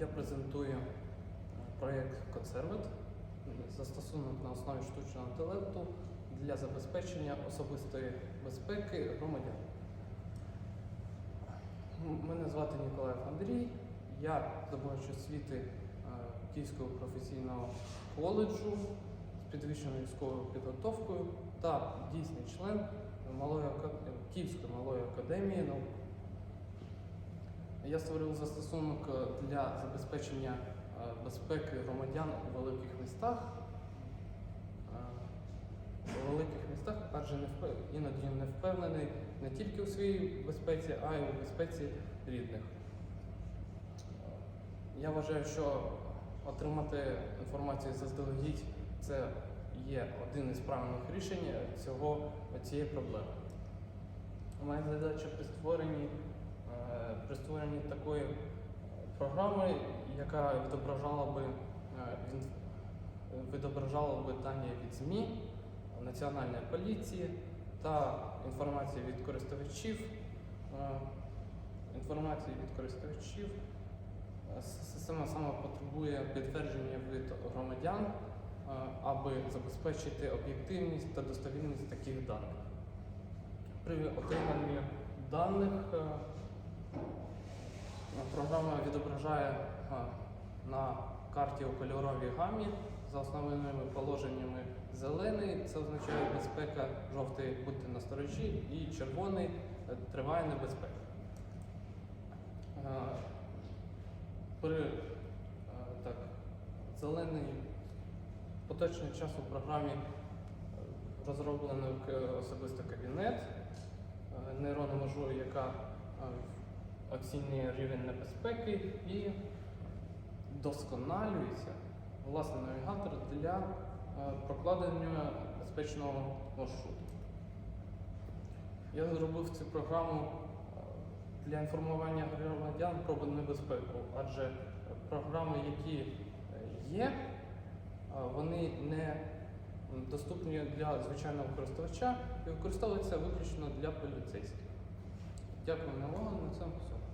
я презентую е, проєкт Conservat застосунок на основі штучного інтелекту для забезпечення особистої безпеки громадян. Мене звати Ніколаєв Андрій, я здобувач освіти е, Київського професійного коледжу з підвищеною військовою підготовкою та дійсний член малої Київської малої академії наук. Я створив застосунок е, для забезпечення е, безпеки громадян у великих містах. Е, У великих містах, адже не впев- іноді не впевнений не тільки у своїй безпеці, а й у безпеці рідних. Я вважаю, що отримати інформацію заздалегідь це є один із правильних рішень цього, цієї проблеми. Моя задача при створенні, при створенні такої програми, яка відображала би, е, відображала би дані від ЗМІ, Національної поліції та інформації від користувачів. е, Інформації від користувачів. Е, Система саме потребує підтвердження від громадян, е, аби забезпечити об'єктивність та достовірність таких даних. При отриманні даних е, програма відображає на карті у кольоровій гамі за основними положеннями зелений це означає безпека, жовтий будьте насторожі, і червоний е, триває небезпека. Е, При е, так, зелений поточний час у програмі розроблено особисто кабінет нейронну межу, яка оцінює рівень небезпеки і досконалюється власний навігатор для е, прокладення безпечного маршруту. Я зробив цю програму е, для інформування громадян про небезпеку, адже програми, які е, є, вони не доступні для звичайного користувача і використовуються виключно для поліцейських. Дякую на увагу. На цьому все.